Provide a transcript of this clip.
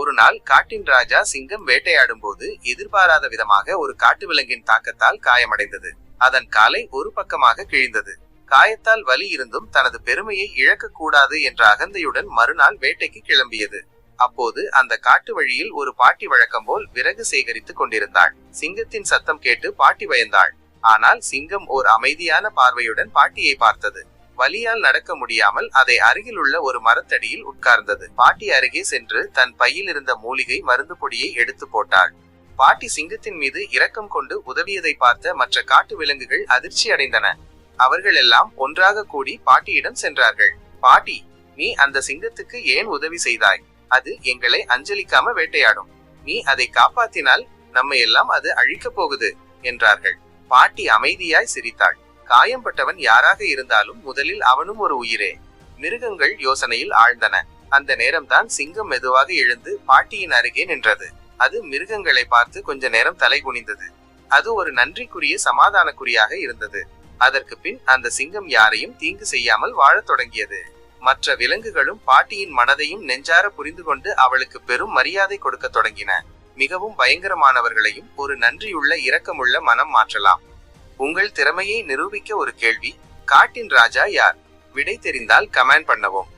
ஒரு நாள் காட்டின் ராஜா சிங்கம் வேட்டையாடும் போது எதிர்பாராத விதமாக ஒரு காட்டு விலங்கின் தாக்கத்தால் காயமடைந்தது. அதன் காலை ஒரு பக்கமாக கிழிந்தது. காயத்தால் வலி இருந்தும் தனது பெருமையை இழக்கக்கூடாது என்ற அகந்தையுடன் மறுநாள் வேட்டைக்கு கிளம்பியது. அப்போது அந்த காட்டு வழியில் ஒரு பாட்டி வழக்கம் போல் விறகு சேகரித்துக் கொண்டிருந்தாள். சிங்கத்தின் சத்தம் கேட்டு பாட்டி பயந்தாள். ஆனால் சிங்கம் ஓர் அமைதியான பார்வையுடன் பாட்டியை பார்த்தது. வலியால் நடக்க முடியாமல் அதை அருகில் உள்ள ஒரு மரத்தடியில் உட்கார்ந்தது. பாட்டி அருகே சென்று தன் பையில் இருந்த மூலிகை மருந்து பொடியை எடுத்து போட்டாள். பாட்டி சிங்கத்தின் மீது இரக்கம் கொண்டு உதவியதை பார்த்த மற்ற காட்டு விலங்குகள் அதிர்ச்சி அடைந்தன. அவர்கள் எல்லாம் ஒன்றாக கூடி பாட்டியிடம் சென்றார்கள். பாட்டி நீ அந்த சிங்கத்துக்கு ஏன் உதவி செய்தாய்? அது எங்களை அஞ்சலிக்காம வேட்டையாடும். நீ அதை காப்பாத்தினால் நம்மை எல்லாம் அது அழிக்கப் போகுது என்றார்கள். பாட்டி அமைதியாய் சிரித்தாள். காயம்பட்டவன் யாராக இருந்தாலும் முதலில் அவனும் ஒரு உயிரே. மிருகங்கள் யோசனையில் ஆழ்ந்தன. அந்த நேரம்தான் சிங்கம் மெதுவாக எழுந்து பாட்டியின் அருகே நின்றது. அது மிருகங்களை பார்த்து கொஞ்ச நேரம் தலை குனிந்தது. அது ஒரு நன்றிக்குரிய சமாதானக்குறியாக இருந்தது. அதற்கு பின் அந்த சிங்கம் யாரையும் தீங்கு செய்யாமல் வாழத் தொடங்கியது. மற்ற விலங்குகளும் பாட்டியின் மனதையும் நெஞ்சார புரிந்து கொண்டு அவளுக்கு பெரும் மரியாதை கொடுக்க தொடங்கின. மிகவும் பயங்கரமானவர்களையும் ஒரு நன்றியுள்ள இரக்கமுள்ள மனம் மாற்றலாம். உங்கள் திறமையை நிரூபிக்க ஒரு கேள்வி காட்டின் ராஜா யார்? விடை தெரிந்தால் கமெண்ட் பண்ணவும்.